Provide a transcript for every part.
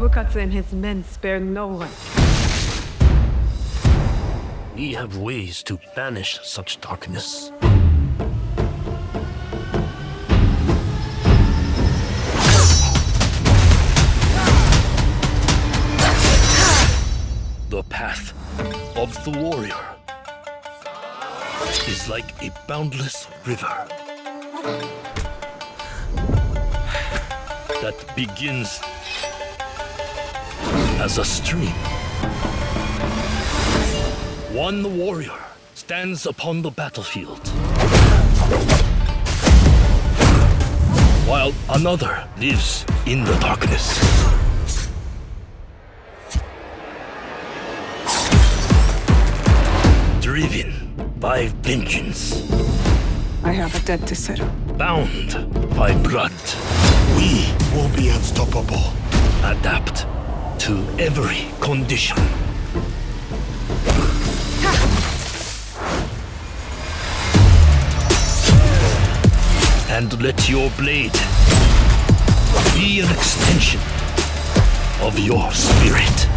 Nobukatsu and his men spare no one. We have ways to banish such darkness. The path of the warrior is like a boundless river that begins as a stream. One warrior stands upon the battlefield, while another lives in the darkness. Driven by vengeance, I have a debt to settle. bound by blood, We will be unstoppable. adapt to every condition. And let your blade be an extension of your spirit.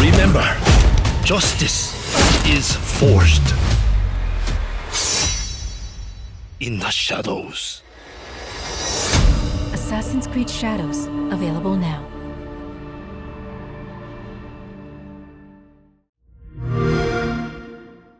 Remember, justice is forged in the shadows. Assassin's Creed Shadows, available now.